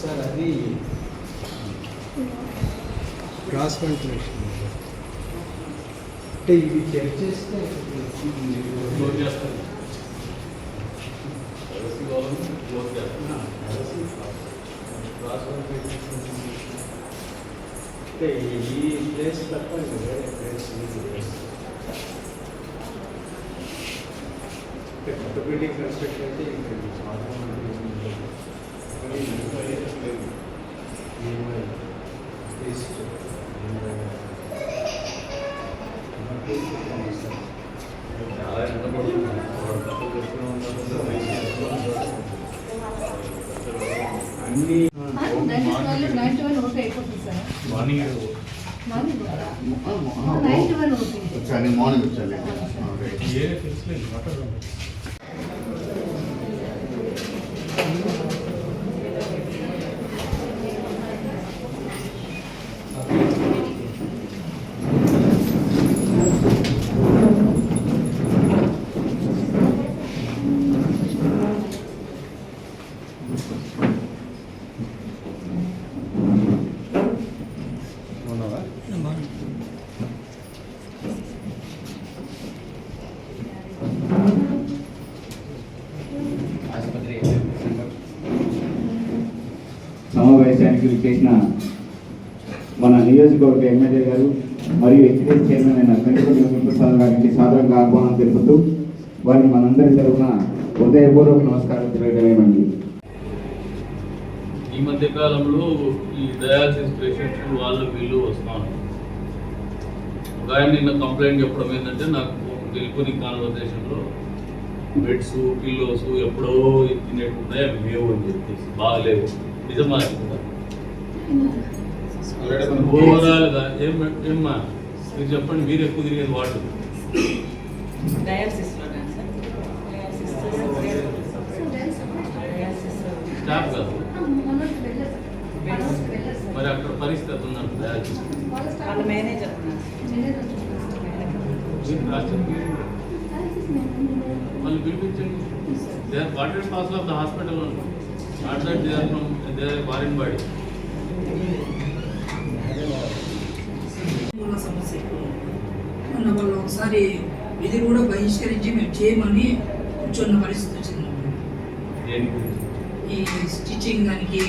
Sir అది cross ventilation అంటే ఇవి చెక్ చేస్తే అంటే ఈ ప్లేస్ తప్ప ఇంకా వేరే ప్లేస్ లేదు. అంటే కొత్త బిల్డింగ్ కన్స్ట్రక్షన్ అయితే ఇంకా ఇది చాలా మంది ఉంటుంది. కానీ ఇది ప్లేస్ లేదు. ఏమై ప్లేస్ ఏమై అన్ని మార్నింగ్ మార్నింగ్ వచ్చాను మార్నింగ్ వచ్చాను ఏ తెలుసులేదు మాట్లాడదాం సమావేశానికి విచ్చేసిన మన నియోజకవర్గ ఎమ్మెల్యే గారు మరియు ఎక్సైజ్ చైర్మన్ అయిన కనిపల్లి వెంకటప్రసాద్ గారికి సాధారణంగా ఆహ్వానం తెలుపుతూ వారిని మనందరి తరఫున హృదయపూర్వక నమస్కారం తెలియడమేమండి ఈ మధ్య కాలంలో ఈ డయాలసిస్ పేషెంట్స్ వాళ్ళు వీళ్ళు వస్తాను ఒక ఆయన నిన్న కంప్లైంట్ చెప్పడం ఏంటంటే నాకు టెలిఫోనిక్ కాన్వర్సేషన్లో బెడ్స్ పిల్లోస్ ఎప్పుడో తినేట్టున్నాయి అవి లేవు అని చెప్పేసి. బాగలేవు. నిజమా? ఓవరాల్గా ఏం ఏమ్మా? మీరు చెప్పండి మీరు ఎక్కువ తిరిగేది డయాలసిస్ స్టాఫ్ కాదు. మరి అక్కడ పరిస్థితి ఉందంట డయాలసిస్. మేనేజర్ వాళ్ళు పిలిపించండి. They are and parcel of the hospital not that they are from they are foreign body సమస్య. మొన్న వాళ్ళు ఒకసారి ఇది కూడా బహిష్కరించి మేము చేయమని కూర్చున్న పరిస్థితి వచ్చింది. ఈ స్టిచ్చింగ్ దానికి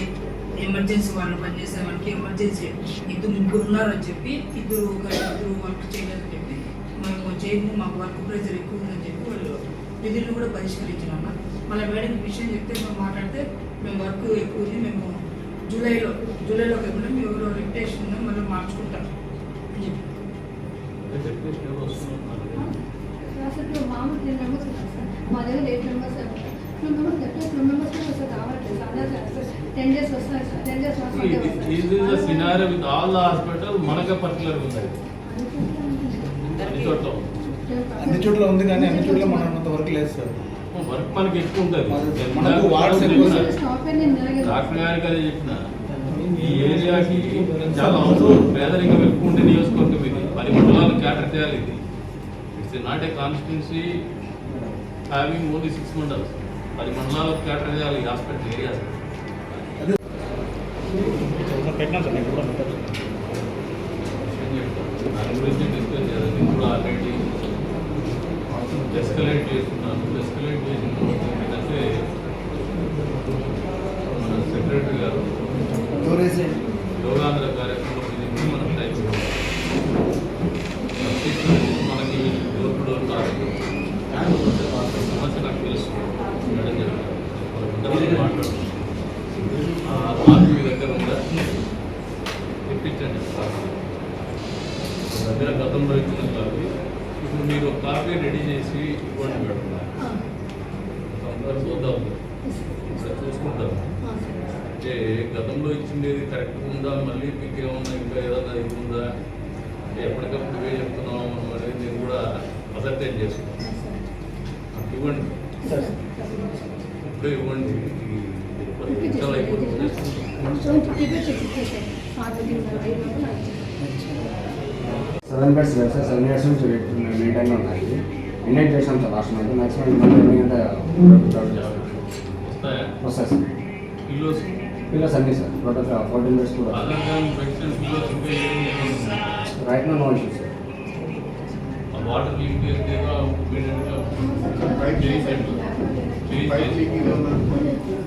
ఎమర్జెన్సీ వాళ్ళు పనిచేసే వాళ్ళకి ఎమర్జెన్సీ. ఇద్దరు ముగ్గురు ఉన్నారని చెప్పి ఇద్దరు ఒక ఇద్దరు వర్క్ చేయలేదని చేయము మాకు వర్క్ ప్రెజర్ ఎక్కువ ఉందని చెప్పి వాళ్ళు విధులను కూడా బహిష్కరించినాం మళ్ళీ మేడం విషయం చెప్తే మేము మాట్లాడితే మేము వర్క్ ఎక్కువ ఉంది మేము జూలైలో జూలైలో కాకుండా మేము ఎవరో రిప్టేషన్ ఉందో మళ్ళీ మార్చుకుంటాం అని చెప్పి. మామూలు టెన్ మెంబర్స్ ఉన్నారు సార్. మా దగ్గర eight members two members two members వస్తే సార్ టెన్ డేస్ వస్తాయి sir ten days with all hospital మనకే పర్టికులర్ ఉంది అన్ని చోట్ల ఉంది. కానీ అన్ని చోట్ల మనం అంత వరకు లేదు సార్ వర్క్ మనకి ఎక్కువ ఉంటుంది. మనకు వార్డ్స్ ఎక్కువ డాక్టర్ గారికి అదే చెప్పిన. ఈ ఏరియాకి చాలా అవసరం. పేదరికం ఎక్కువ ఉండే నియోజకవర్గం ఇది. పది మండలాలు క్యాటర్ చేయాలి ఇది. It's not a constituency having only six mandals పది మండలాలకు క్యాటర్ చేయాలి ఈ హాస్పిటల్ ఏరియాస్ పెట్టినా సార్ నేను కూడా దాని గురించి డిస్కస్ చేయాలి. నేను కూడా ఆల్రెడీ ఎస్కలేట్ చేస్తున్నాను. ఎస్కలేట్ చేసిన తర్వాత ఏంటంటే మన సెక్రటరీ గారు యోగాంధ్ర కార్యక్రమం గురించి మనం టైం ఇవ్వాలి. మనకి డోర్ టు డోర్ కాదు సమస్య నాకు తెలుసు మేడం చెప్పారు అందరం మాట్లాడు ఆ మార్పు మీ దగ్గర ఉందా తెప్పించండి మీ దగ్గర గతంలో ఇచ్చిన కాపీ ఇప్పుడు మీరు ఒక కాపీ రెడీ చేసి ఇవ్వండి మేడం అందరూ చూద్దాం ఇక్కడ చూసుకుంటాం అంటే గతంలో ఇచ్చిండేది కరెక్ట్ ఉందా? మళ్ళీ మీకు ఏమన్నా ఇంకా ఏదన్నా ఇది ఉందా? అంటే ఎప్పటికప్పుడు ఇవే చెప్తున్నాం మనం అనేది నేను కూడా అసర్టైన్ చేసుకున్నాను ఇవ్వండి. ఇప్పుడే ఇవ్వండి. నిమిషాలు అయిపోతుంది seven beds sir? Seven years నుంచి మెయింటైన్ ఉన్నాయి. ఇన్వైట్ చేసాం sir last month maximum month ఎంత వస్తాయా? వస్తాయి? సార్. పిల్లర్స్ అన్నీ సార్ టోటల్ ఫోర్టీన్ బెడ్స్ కూడా right no no issue sir ఆ వాటర్ చేసి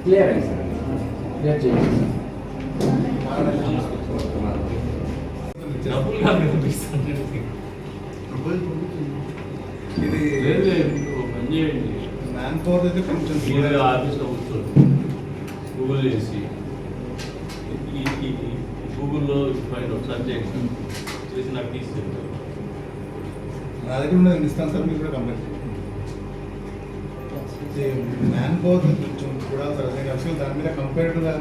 క్లియర్ అయింది సార్ క్లియర్ చేయండి ఇది పని చేయండి మ్యాన్ పవర్ అయితే కొంచెం ఆఫీస్లో కూర్చోండి. గూగుల్ చేసి. ఈ గూగుల్లో ఫైండ్ అవుట్ సర్చ్ చేయండి చేసి నాకు తీసుకెళ్ళి నా దగ్గర ఉన్నది ఇస్తాను సార్ మీరు కూడా కంప్లైంట్ మ్యాన్ పవర్ కొంచెం కూడా సార్ నేను యాక్చువల్ దాని మీద కంపేర్డ్గా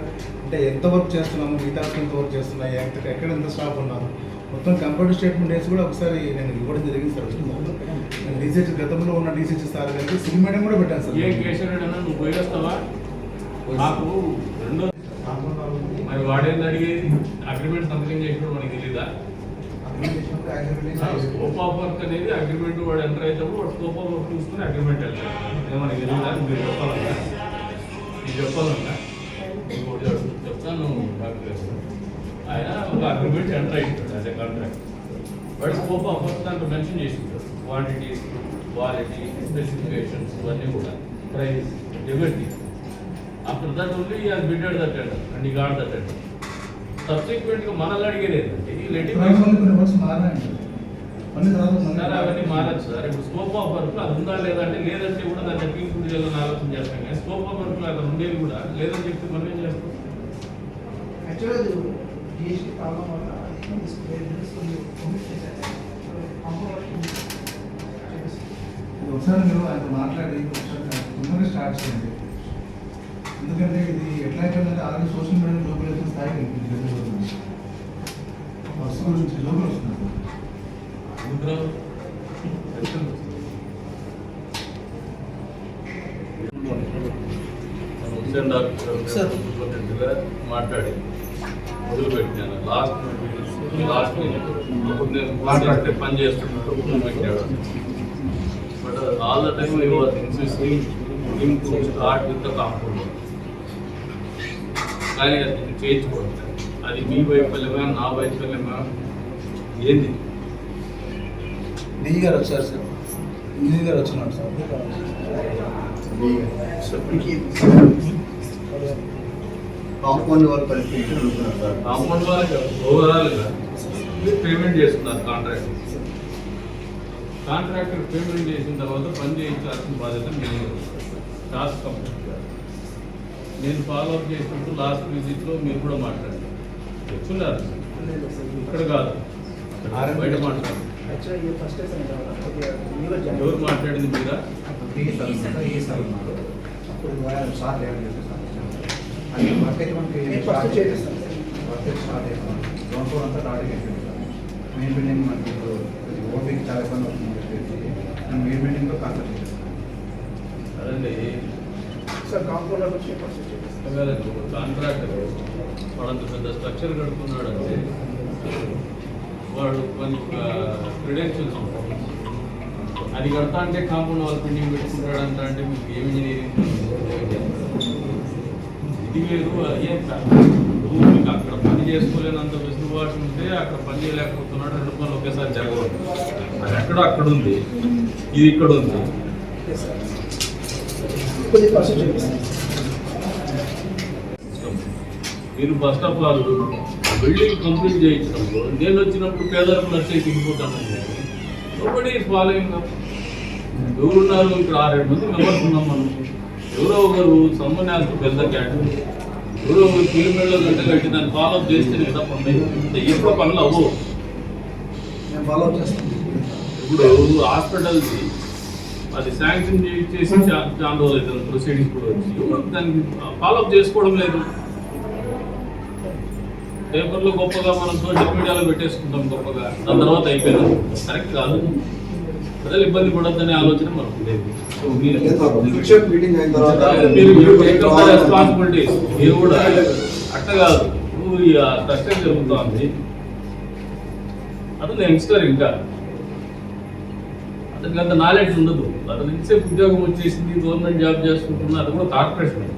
అంటే ఎంత వర్క్ చేస్తున్నాము మిగతా ఎంత వర్క్ చేస్తున్నాయి ఎంత ఎక్కడ ఎంత స్టాఫ్ ఉన్నారు? మొత్తం కంప్యూటర్ స్టేట్మెంట్ వేసి కూడా ఒకసారి నేను ఇవ్వడం జరిగింది సార్. నేను డీసీహెచ్ గతంలో ఉన్న డీసీహెచ్ సార్ గారికి సిల్ మేడం కూడా పెట్టాను సార్. ఏ అన్నా నువ్వు పోయేస్తావా నాకు రెండో మరి వాడేంది అడిగే? అగ్రిమెంట్ సంతకం చేసినప్పుడు మనకి తెలీదా? స్కోప్ ఆఫ్ వర్క్ అనేది అగ్రిమెంట్ వాడు ఎంటర్ అయినప్పుడు వాడు స్కోప్ ఆఫ్ వర్క్ చూసుకుని అగ్రిమెంట్ వెళ్తాడు మనకి తెలియదా మీరు చెప్పాలన్నా? మీరు చెప్పాలన్నా? చెప్తాను డాక్టర్ ఆయన ఒక అగ్రిమెంట్ ఎంటర్ అయ్యింటాడు అదే కాంట్రాక్ట్ వాడు స్కోప్ ఆఫ్ వర్క్ దాంట్లో మెన్షన్ చేసి క్వాంటిటీస్ క్వాలిటీ స్పెసిఫికేషన్స్ ఇవన్నీ కూడా. Price everything after that only he has bidded that tender and he got that tender సబ్సిక్వెంట్గా మనల్ని అడిగేది ఏంటంటే ఈ లెటింగ్ సార్ అవన్నీ మారచ్చు. సార్ ఇప్పుడు స్కోప్ ఆఫ్ వర్క్ అది ఉందా లేదా అంటే లేదంటే కూడా దాన్ని చెప్పి ఇంక్లూడ్ చేయాలని ఆలోచన చేస్తాం కానీ స్కోప్ ఆఫ్ వర్క్ అక్కడ ఉండేవి కూడా లేదని చెప్తే మనం ఏం చేస్తాం? ఒకసారి మీరు ఆయన మాట్లాడి ఒకసారి స్టార్ట్ చేయండి. ఎందుకంటే ఇది ఎట్లా అయిపోయిందంటే ఆల్రెడీ సోషల్ మీడియా గ్లోబల్ వచ్చిన స్థాయికి వెళ్ళిపోతుంది వస్తు గురించి గ్లోబల్ వస్తుంది. ముద్ర హుస్సేన్ డాక్టర్ గారిగా మాట్లాడి. మొదలు లాస్ట్ లాస్ట్ నేను పని పెట్టాడు. But all the time was insisting him to start with the compound కానీ అది చేయించుకోవడం అది మీ వైఫల్యమా నా వైఫల్యమా? ఏంది? డి గారు వచ్చారు సార్. ఇంజనీర్ గారు వచ్చినారు సార్. కాంపౌండ్ వాళ్ళు కాంపౌండ్ వాళ్ళకి ఓవరాల్గా పేమెంట్ చేస్తున్నారు కాంట్రాక్ట్. కాంట్రాక్టర్ పేమెంట్ చేసిన తర్వాత పని చేయించాల్సిన బాధ్యత నేను టాస్క్ కంప్లీట్ చేయాలి. నేను ఫాలో అప్ చేసినప్పుడు లాస్ట్ విజిట్లో మీరు కూడా మాట్లాడారు. చెప్తున్నారు. ఇక్కడ కాదు. బయట మాట్లాడారు. ఎవరు మాట్లాడింది మీరా? మెయిన్ బిల్డింగ్ మనకి ఇప్పుడు ఓపిక చాలా ఇబ్బంది అవుతుంది చెప్పేసి మెయిన్ బిల్డింగ్లో కాన్సెప్ట్ చేస్తాను. అదండి. సార్ కాంపౌండ్ వచ్చి కాంట్రాక్టర్ వాడంత పెద్ద స్ట్రక్చర్ కడుతున్నాడు అంటే వాడు కొన్ని క్రెడెన్షియల్స్ ఉంటాయి. అది కడతా అంటే కాంపౌండ్ వాల్ పెండింగ్ పెట్టుకుంటాడంట అంటే మీకు ఏం ఇంజనీరింగ్ ఇది వేరు అది ఏం మీకు అక్కడ పని చేసుకోలేనంత వెసులుబాటు ఉంటే అక్కడ పని చేయలేకపోతున్నాడు. రెండు పనులు ఒకేసారి జరగదు అది ఎక్కడో అక్కడ ఉంది. ఇది ఇక్కడ ఉంది. కొద్ది పర్సెంట్ చేపిస్తాను. మీరు first of all building complete చేయించడంలో నేను వచ్చినప్పుడు పేదలకు నచ్చే తిరిగిపోతాను ఒకటి ఫాలోయింగ్ ఎవరున్నారు? ఇక్కడ ఆరేడు మంది మెంబర్స్ ఉన్నాం మనం. ఎవరో ఒకరు సమ్మన్యాసం పెద్ద క్యాటరీ ఎవరో ఒకరు కిలోమీటర్ల గంట కట్టి దాన్ని ఫాలో అప్ చేస్తేనే కదా పనులు ఎప్పుడు పనులు అవ్వవు. చేస్తాను. ఇప్పుడు హాస్పిటల్స్ అది శాంక్షన్ చేసి చాలా రోజులు అవుతుంది. ప్రొసీడింగ్స్ కూడా వచ్చి. దాన్ని ఫాలోఅప్ చేసుకోవడం లేదు. పేపర్లో గొప్పగా మనం సోషల్ మీడియాలో పెట్టేసుకుంటాం గొప్పగా. దాని తర్వాత అయిపోయింది. కరెక్ట్ కాదు. ప్రజలు ఇబ్బంది పడొద్దనే ఆలోచన మనకు లేదు. రెస్పాన్సిబిలిటీ మీరు కూడా అట్ట కాదు. కష్టం జరుగుతోంది. అతను యంగ్స్టర్ ఇంకా. అతనికి అంత నాలెడ్జ్ ఉండదు అతను ఇంతసేపు ఉద్యోగం వచ్చేసింది గవర్నమెంట్ జాబ్ చేసుకుంటున్నా అది కూడా కార్పొరేషన్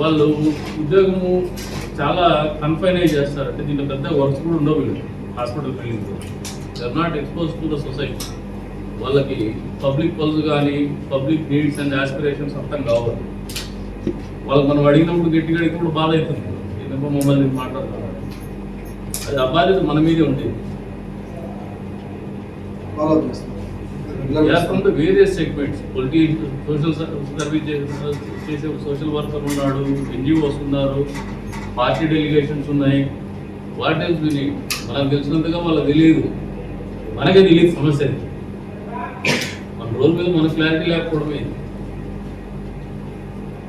వాళ్ళు ఉద్యోగము చాలా కన్ఫైన్ అయి చేస్తారు. అంటే దీంట్లో పెద్ద వర్క్స్ కూడా ఉండవు వీళ్ళు. Hospital building they are not expose to the society వాళ్ళకి పబ్లిక్ పల్స్ కానీ పబ్లిక్ నీడ్స్ అండ్ ఆస్పిరేషన్స్ అర్థం కావాలి వాళ్ళకి మనం అడిగినప్పుడు గట్టిగా అడిగినప్పుడు బాధ అవుతుంది. ఎందుకో మమ్మల్ని మాట్లాడతారు? అది బాధ్యత మన మీదే ఉండేది follow the various segments polity social service చేసే సోషల్ వర్కర్ ఉన్నాడు ఎన్జిఓస్ ఉన్నారు పార్టీ డెలిగేషన్స్ ఉన్నాయి. వాట్ ఎల్స్ విని మనకు తెలిసినంతగా వాళ్ళకి తెలియదు. మనకే తెలియదు సమస్య మన రోజు మీద మన క్లారిటీ లేకపోవడమే.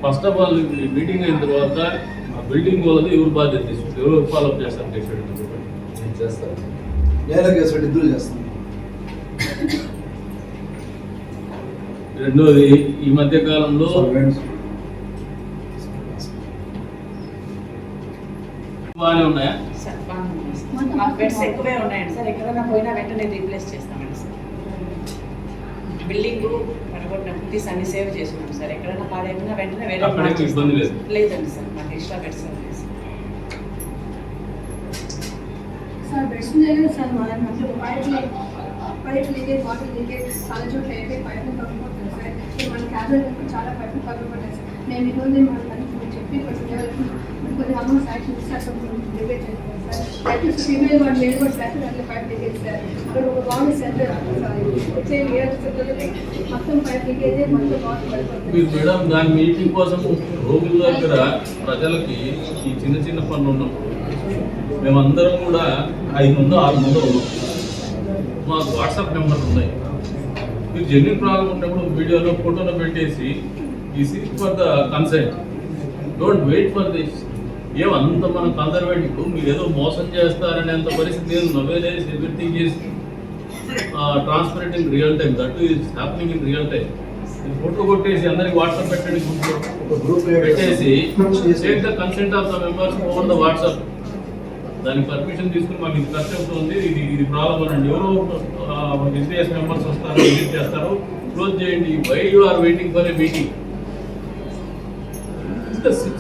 ఫస్ట్ ఆఫ్ ఆల్ మీటింగ్ అయిన తర్వాత ఆ బిల్డింగ్ వాళ్ళది ఎవరు బాధ్యత ఎవరు ఫాలోఅప్ చేస్తారు? చేస్తాను. నేల కేసు పెట్టి ఇద్దరు చేస్తాను. రెండోది ఈ మధ్య కాలంలో బాగానే ఉన్నాయా. మాకు బెడ్స్ ఎక్కువే ఉన్నాయండి సార్. ఎక్కడైనా పోయినా వెంటనే రీప్లేస్ చేస్తామండి సార్. బిల్డింగ్ పడగొట్టిన కుటీస్ అన్ని సేవ్ చేసుకున్నాం సార్. ఎక్కడైనా పాడైపోయినా వెంటనే వేరే. లేదండి సార్ మాకు ఎక్స్ట్రా బెడ్స్ ఉన్నాయి. సార్ కదా సార్ మన మధ్య pipe pipe leakage water leakage చాలా చోట్ల అయితే పైపులు తగ్గిపోతుంది సార్ ఇప్పుడు మన క్యాబినెట్ దగ్గర చాలా పైపులు తగ్గిపోతాయి సార్. మేము ఈరోజు మన కలిసి చెప్పి కొంచెం కొన్ని అమౌంట్ శాంక్షన్ సార్ అక్కడ లీకేజ్ చేస్తాం సార్. అట్లీస్ట్ ఫీమేల్ వాళ్ళు నేను కూడా సార్ అట్లా పైప్ లీకేజ్ సార్. అక్కడ ఒక బాగుంది సెంటర్ సార్ వచ్చే ఇయర్ మొత్తం పైప్ లీకేజ్ మొత్తం బాగుంది మీరు మేడం దాని మీటింగ్ కోసం రోగుల దగ్గర ప్రజలకి ఈ చిన్న చిన్న పనులు ఉన్నప్పుడు మేమందరం కూడా ఐదు మంది ఆరు మంది ఉన్నాం. మాకు వాట్సాప్ నెంబర్ ఉన్నాయి. మీరు జెన్యున్ ప్రాబ్లం ఉన్నప్పుడు వీడియోలో ఫోటోలో పెట్టేసి ఈ seek for the consent don't wait for this ఏం అంత మనం కన్సర్వేటివ్ మీరు ఏదో మోసం చేస్తారనేంత పరిస్థితి లేదు. Nowadays everything is transparent in real time that is happening in real time photo కొట్టేసి అందరికి వాట్సాప్ పెట్టండి. గ్రూప్ పెట్టేసి take the consent of the members over the WhatsApp దానికి పర్మిషన్ తీసుకుని మాకు ఇది ఖర్చు అవుతుంది. ఇది ఇది ప్రాబ్లం అనండి. ఎవరో ఎస్బీఎస్ మెంబర్స్ వస్తారు విజిట్ చేస్తారు. క్లోజ్ చేయండి. Why you are waiting for a meeting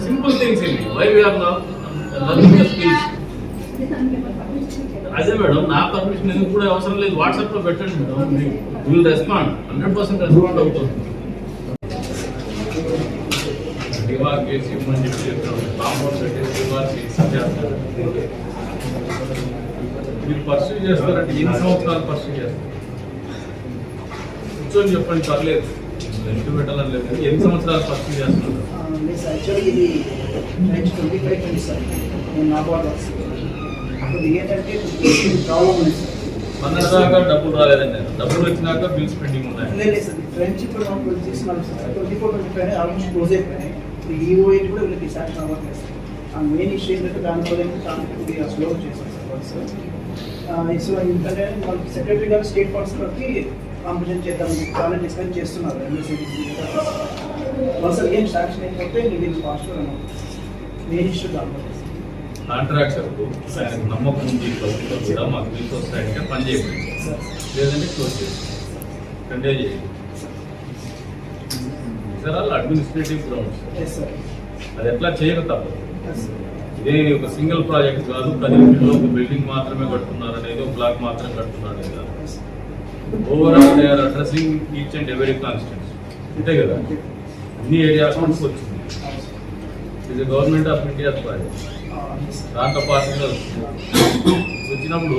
simple things ఏంటి వై యూఆర్ అదే మేడం నా పర్మిషన్ ఎందుకు కూడా అవసరం లేదు. వాట్సాప్లో పెట్టండి madam. Will respond hundred percent respond అవుతుంది. దివార్ కేసు ఇవ్వమని చెప్పి చెప్తాను కాంపౌండ్ కట్టేసి కేసు చేస్తారు. మీరు పర్సూ చేస్తారంటే ఎన్ని సంవత్సరాలు పర్సూ చేస్తారు? కూర్చొని చెప్పండి పర్లేదు. ఎంత పెట్టాలని లేదు ఎన్ని సంవత్సరాలు పర్సూ చేస్తున్నారు? యాక్చువల్లీ ఇది nineteen twenty five twenty sir నేను నా బాగా ఇప్పుడు ఏంటంటే ప్రాబ్లం ఉంది సార్. మొన్నటిదాకా డబ్బులు రాలేదండి. డబ్బులు వచ్చినాక బిల్స్ పెండింగ్ ఉన్నాయి. మనం twenty four twenty five almost close అయిపోయినాయి. ఈ ఓఎయిట్ కూడా వీళ్ళకి సాటిస్ఫై అవ్వట్లేదు సార్. ఆ మెయిన్ ఇష్యూ ఏంటంటే దానివల్ల కొద్దిగా స్లో చేశారు సార్ వర్క్స్ సో ఎందుకంటే మనకి సెక్రటరీ గారు స్టేట్ ఫండ్స్ బట్టి కాంపిటీషన్ చేద్దాం చాలా డిస్కస్ చేస్తున్నారు వన్స్ అగైన్ శాంక్షన్ అయిపోతే ఇది ఫాస్ట్గా మెయిన్ ఇష్యూ దానివల్ల కాంట్రాక్టర్ ఆయనకు నమ్మకం ఉంది ప్రభుత్వం కూడా మాకు వస్తాయంటే పని చేయండి. లేదంటే క్లోజ్ చేయండి. కంటే చేయండి. సార్ అడ్మినిస్ట్రేటివ్ గ్రౌండ్స్ అది ఎట్లా చేయరు తప్పదు. ఇదే ఒక సింగిల్ ప్రాజెక్ట్ కాదు కదిరిలో ఒక బిల్డింగ్ మాత్రమే కడుతున్నారు అనేది ఒక బ్లాక్ మాత్రమే కడుతున్నారు అనేది కాదు. Overall they are addressing each and every constituency అంతే కదా? అన్ని ఏరియా అకౌంట్స్ వచ్చింది ఇది గవర్నమెంట్ ఆఫ్ ఇండియా ప్రాజెక్ట్ దాంతో పాటుగా వచ్చినప్పుడు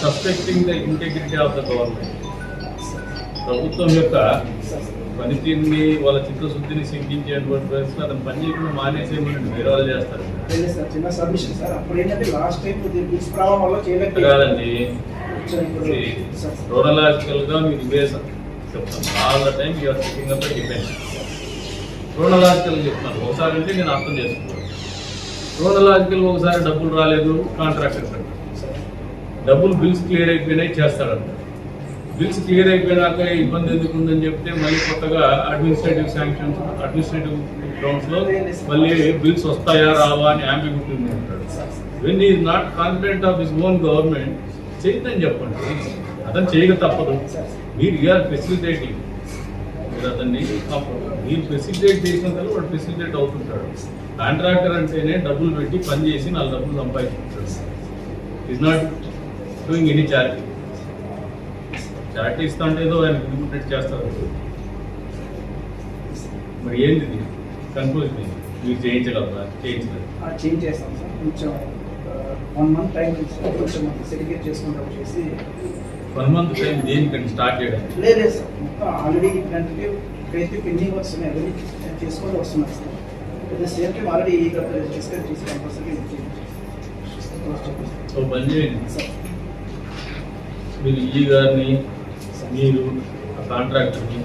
suspecting the integrity of the government ప్రభుత్వం యొక్క పనితీరుని వాళ్ళ చిత్తశుద్ధిని శంకించేటువంటి పరిస్థితులు అతను పని చేయకుండా మానేసేయమని వేరే వాళ్ళు చేస్తారు. సార్? చిన్న సబ్మిషన్ సార్. అప్పుడు ఏంటంటే లాస్ట్ టైం ప్రభావం వల్ల కాదండి. క్రోనలాజికల్గా మీరు ఇవే సార్. చెప్తాను. All the time you're checking up depend chronological చెప్తున్నాను ఒకసారి అంటే నేను అర్థం చేసుకున్నాను క్రోనలాజికల్ ఒకసారి డబ్బులు రాలేదు కాంట్రాక్టర్ సార్, డబ్బులు బిల్స్ క్లియర్ అయిపోయినాయి చేస్తాడంట బిల్స్ క్లియర్ అయిపోయినాక ఇబ్బంది ఎందుకు ఉందని చెప్తే మళ్ళీ కొత్తగా అడ్మినిస్ట్రేటివ్ శాంక్షన్స్ అడ్మినిస్ట్రేటివ్ గ్రౌండ్స్లో మళ్ళీ బిల్స్ వస్తాయా రావా అని అంబిగ్యూటీ ఉంది అంటాడు. When is not confident of his own government చేయదని చెప్పండి. అతను చేయక తప్పదు. మీరు యూఆర్ ఫెసిలిటేటింగ్ మీరు అతన్ని మీరు ఫెసిలిటేట్ చేసిన తర్వాత వాడు ఫెసిలిటేట్ అవుతుంటాడు. కాంట్రాక్టర్ అంటేనే డబ్బులు పెట్టి పని చేసి నాలుగు డబ్బులు సంపాదించుకుంటాడు. Is not doing any charity charity ఇస్తా అంటే ఏదో ఆయన ఇంప్లిమెంట్ చేస్తారు. మరి ఏంది ఏంది? మీరు చేయించగలరా? చేయించలేదు. చేంజ్ చేస్తాం సార్. కొంచెం వన్ మంత్ టైం తీసుకొని కొంచెం సెటిగేట్ చేసుకుంటాం చేసి. వన్ మంత్ టైం దేనికండి స్టార్ట్ చేయడానికి? లేదు సార్. మొత్తం ఆల్రెడీ ఇట్లాంటివి ఇప్పుడైతే పెండింగ్ వస్తున్నాయి అవన్నీ చేసుకొని వస్తున్నాయి sir. At the same time already discuss చేసి కంపల్సరీ సో పని చేయండి. సార్. మీరు ఈ గారిని మీరు కాంట్రాక్టర్ని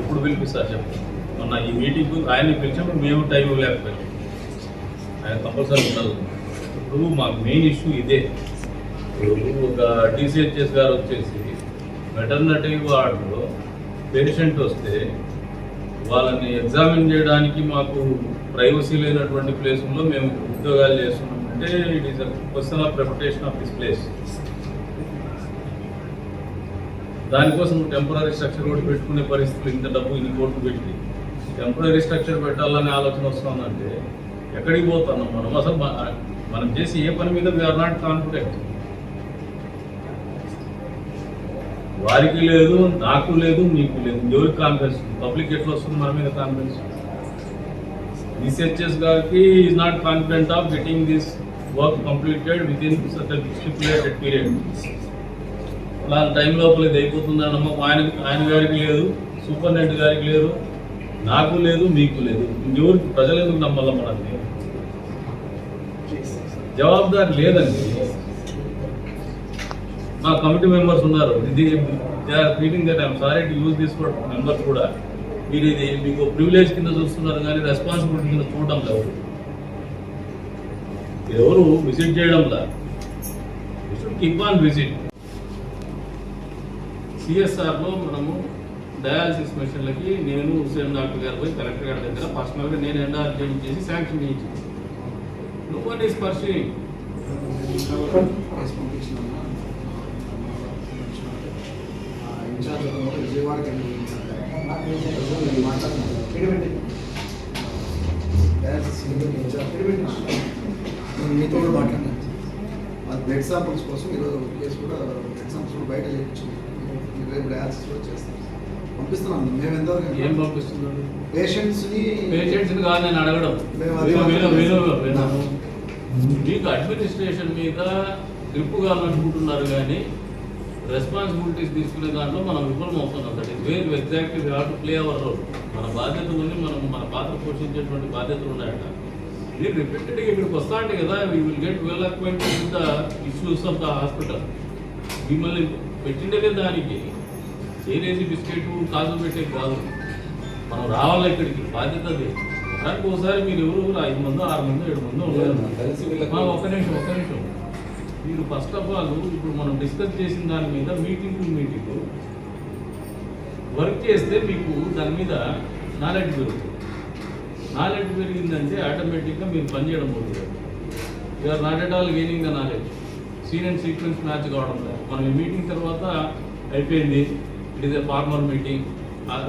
ఎప్పుడు పిలిపిస్తారు చెప్పండి? మొన్న ఈ మీటింగ్ ఆయన్ని పిలిచినప్పుడు మేము టైం లేకపోయాం ఆయన కంపల్సరీ ఉండదు ఇప్పుడు మాకు మెయిన్ ఇష్యూ ఇదే. ఇప్పుడు ఒక డిసిహెచ్ఎస్ గారు వచ్చేసి వెటర్నరీ వార్డులో పేషెంట్ వస్తే వాళ్ళని ఎగ్జామిన్ చేయడానికి మాకు ప్రైవసీ లేనటువంటి ప్లేస్లో మేము ఉద్యోగాలు చేస్తున్నామంటే it is a question of reputation of this place దానికోసం టెంపరీ స్ట్రక్చర్ కూడా పెట్టుకునే పరిస్థితులు ఇంత డబ్బు ఇన్ని కోట్లు పెట్టి టెంపరీ స్ట్రక్చర్ పెట్టాలనే ఆలోచన వస్తుందంటే ఎక్కడికి పోతున్నాం మనం? అసలు మనం చేసి ఏ పని మీద వీఆర్ నాట్ కాన్ఫిడెంట్ వారికి లేదు నాకు లేదు మీకు లేదు. ఎవరికి కాన్ఫిడెన్స్ పబ్లిక్ ఎట్లా వస్తుంది మన మీద కాన్ఫిడెన్స్ రీసెర్చర్స్ గారికి is not confident of getting this work completed within stipulated period అలా టైం లోపల ఇది అయిపోతుందని నమ్మకం. ఆయన ఆయన గారికి లేదు సూపరింటెండెంట్ గారికి లేదు. నాకు లేదు మీకు లేదు. ఇంకెవరికి ప్రజలు ఎందుకు నమ్మాల మనల్ని? చేస్తాం జవాబుదారి లేదండి. మా కమిటీ మెంబర్స్ ఉన్నారు. ఇది they are feeling that I'm sorry to use this members కూడా. మీరు ఇది మీకు ప్రివిలేజ్ కింద చూస్తున్నారు కానీ రెస్పాన్సిబిలిటీ కింద చూడడం లేదు. ఎవరు విజిట్ చేయడం లేదు కీప్ ఆన్ విజిట్ సిఎస్ఆర్లో మనము డయాలసిస్ మిషన్లకి నేను హుసేన్ డాక్టర్ గారు పోయి కలెక్టర్ గారి దగ్గర పర్సనల్గా నేను ఎండార్ చేసి శాంక్షన్ చేయించింది నో వన్ ఈస్ పర్సూయింగ్ మీతో కూడా మాట్లాడినా బ్లడ్ శాంపుల్స్ కోసం ఈరోజు కేసు కూడా బ్లడ్ శాంపుల్స్ కూడా బయట చేయించింది రేపు డయాలసిస్ కూడా చేస్తాను పంపిస్తున్నాం. మేము ఏం ఎంతవరకు పంపిస్తున్నారు పేషెంట్స్ని పేషెంట్స్ కాదు నేను అడగడం. మీకు అడ్మినిస్ట్రేషన్ మీద గ్రిప్ కావాలనుకుంటున్నారు కానీ రెస్పాన్సిబిలిటీస్ తీసుకునే దాంట్లో మనం విఫలం అవుతున్నాం that is where exactly we to play our role మన బాధ్యత ఉంది మనం మన పాత్ర పోషించేటువంటి బాధ్యతలు ఉన్నాయట. మీరు రిపీటెడ్గా ఇక్కడికి వస్తా అంటే కదా we will get well acquainted with the issues of the hospital మిమ్మల్ని పెట్టిండేదే దానికి. ఏదేసి బిస్కెట్ కాజు పెట్టే కాదు. మనం రావాలి ఇక్కడికి? బాధ్యత అది. దానికి ఒకసారి మీరు ఎవరు ఐదు మంది ఆరు మంది ఏడు మంది ఒక్క నిమిషం ఒక్క నిమిషం. మీరు ఫస్ట్ ఆఫ్ ఆల్ ఇప్పుడు మనం డిస్కస్ చేసిన దాని మీద మీటింగ్ టు మీటింగ్ వర్క్ చేస్తే మీకు దాని మీద నాలెడ్జ్ పెరుగుతుంది. నాలెడ్జ్ పెరిగిందంటే ఆటోమేటిక్గా మీరు పనిచేయడం మొదలు you're not at all gaining the knowledge scene and sequence match కావడం లేదు. మనం ఈ మీటింగ్ తర్వాత అయిపోయింది. It is a formal meeting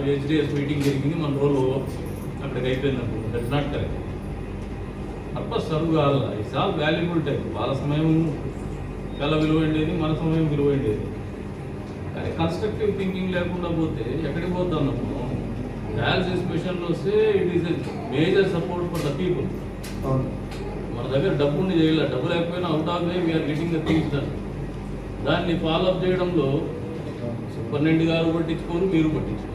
HDS meeting జరిగింది మన రోల్ అక్కడికి అయిపోయింది అనుకుంటుంది that not correct purpose serve కాదు ఇట్స్ ఆల్ వాల్యుబుల్ టైం వాళ్ళ సమయం చాలా విలువైండేది మన సమయం విలువైండేది కానీ కన్స్ట్రక్టివ్ థింకింగ్ లేకుండా పోతే ఎక్కడికి పోతాం మనం? డయాలసిస్ మిషన్లో వస్తే it is major support for the people మన దగ్గర డబ్బు ఉండి చేయాలి. డబ్బు లేకపోయినా out of way we're getting the things దాన్ని ఫాలో అప్ చేయడంలో పన్నెండు గారు పట్టించుకోరు మీరు పట్టించుకోరు.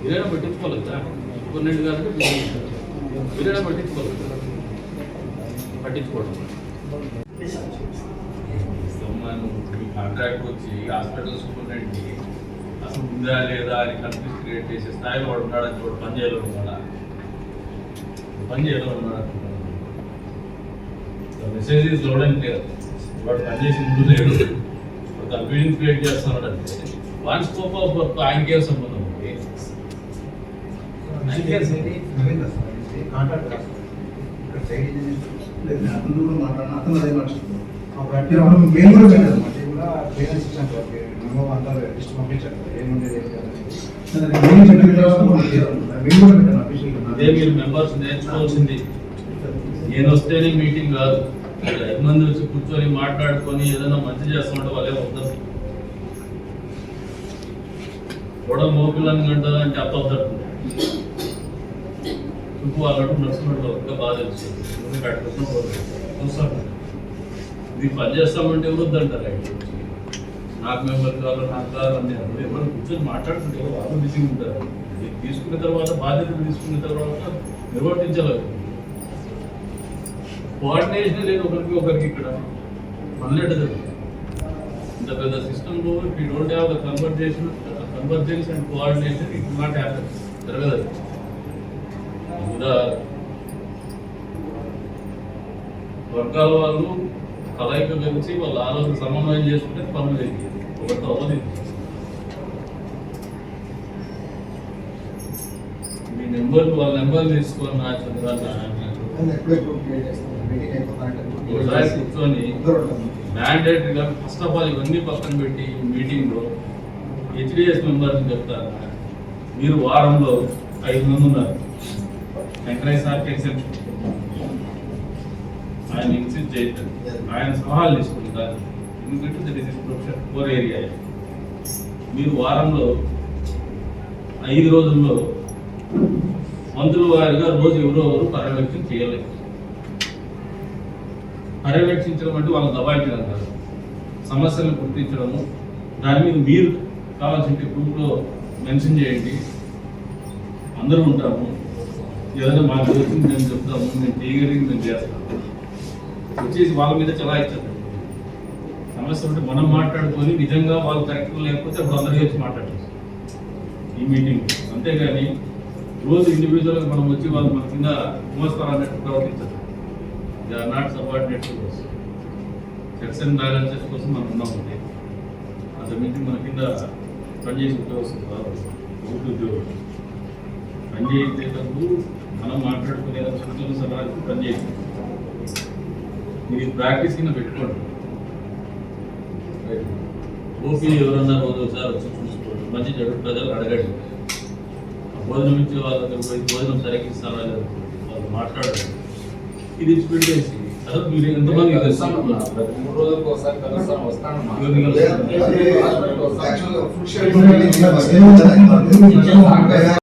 మీరైనా పట్టించుకోలేదా పన్నెండు గారు అంటే మీరైనా పట్టించుకోవాలి పట్టించుకోవడం సమ్మాను కాంట్రాక్ట్ వచ్చి హాస్పిటల్ సూపరింటెండెంట్కి అసలు ఉందా లేదా అని కన్ఫ్యూజ్ క్రియేట్ చేసే స్థాయిలో వాడు ఉన్నాడని చూడు పని చేయలో ఉన్నాడా పని చేయలో ఉన్నాడు message is loud and clear వాడు పనిచేసి ముందు లేడు. కన్ఫ్యూజన్ క్రియేట్ చేస్తున్నాడు అంటే వన్ స్కోప్ ఆఫ్ వర్క్ ఆయనకే సంబంధం ఉంది? అదే మీరు మెంబర్స్ నేర్చుకోవాల్సింది. నేను వస్తేనే మీటింగ్ కాదు. మంది వచ్చి కూర్చొని మాట్లాడుకొని ఏదైనా మంచి చేస్తామంటే వాళ్ళే వద్దాం కూడా మోపిల్లని గంటలు అని అప్పవుతాడు చుట్టూ వాళ్ళంటూ నడుచుకున్నట్టు ఇంకా బాధ వచ్చింది. ముందు ఇది పని చేస్తామంటే ఎవరు వద్దంటారు నాకు మెంబర్ కావాలి నాకు కావాలి అని అందరూ ఎవరు కూర్చొని మాట్లాడుకుంటే వాళ్ళు బిజీగా ఉంటారు. తీసుకున్న తర్వాత బాధ్యతలు తీసుకున్న తర్వాత నిర్వర్తించాలి కోఆర్డినేషన్ లేదు ఒకరికి ఒకరికి ఇక్కడ. పనులేట ఇంత పెద్ద system if you don't have the conversation convergence and coordination it not happen జరగదు. ఇంకా వర్గాల వాళ్ళు కలయిక కలిసి వాళ్ళ ఆలోచన సమన్వయం చేసుకుంటే పనులు జరిగింది ఒకటి అవ్వదు మీ నెంబర్ వాళ్ళ నెంబర్ తీసుకొని నా చంద్రాన్ని ఒకసారి కూర్చొని. మ్యాండేటరీగా ఫస్ట్ ఆఫ్ ఆల్ ఇవన్నీ పక్కన పెట్టి మీటింగ్లో హెచ్డిఎస్ మెంబర్స్ చెప్తారు. మీరు వారంలో ఐదు మంది ఉన్నారు. వెంకటేశ్వర సార్కి ఎక్సెప్షన్ ఆయన ఇన్సిస్ట్ చేయటం ఆయన సలహాలు తీసుకుంటారు. ఎందుకంటే that is profession core area మీరు వారంలో ఐదు రోజుల్లో మంత్రుల వారిగా రోజు ఎవరో ఎవరు పర్యవేక్షణ చేయలేదు పర్యవేక్షించడం అంటే వాళ్ళని దబాయించడం కాదు. సమస్యలను గుర్తించడము. దాని మీద మీరు కావాల్సింటే గ్రూప్లో మెన్షన్ చేయండి. అందరూ ఉంటాము. ఏదైనా మాకు తెలిసింది మేము చెప్తాము. మేము చేయగలిగింది మేము చేస్తాము. వచ్చేసి వాళ్ళ మీద చలాయించారు సమస్య ఉంటే మనం మాట్లాడుకొని నిజంగా వాళ్ళు కరెక్ట్గా లేకపోతే అప్పుడు అందరికీ వచ్చి మాట్లాడచ్చు ఈ మీటింగ్. అంతేగాని రోజు ఇండివిజువల్గా మనం వచ్చి వాళ్ళు మన కింద మోస్తారు ప్రవర్తించారు. They are not subordinate to us. Checks and balances కోసం మనం ఉన్నాం అంతే అంతకుమించి మన కింద పనిచేసి ఉద్యోగస్తులు కాదు ఊటి ఉద్యోగులు. పనిచేసేటప్పుడు మనం మాట్లాడుకునే సూచన సలహాలు పనిచేసి మీరు ప్రాక్టీస్ కింద పెట్టుకోండి. ఓపీ ఎవరన్నా రోజు ఒకసారి వచ్చి చూసుకోండి. మంచి చెడు ప్రజలు అడగండి. భోజనం ఇచ్చే వాళ్ళకి భోజనం సరిగ్గా ఇస్తారా వాళ్ళు మాట్లాడండి ఇది ఇచ్చిపెట్టేసి అసలు మీరు ఎంతమంది ప్రతి మూడు రోజులకు ఒకసారి కలుస్తాం వస్తాను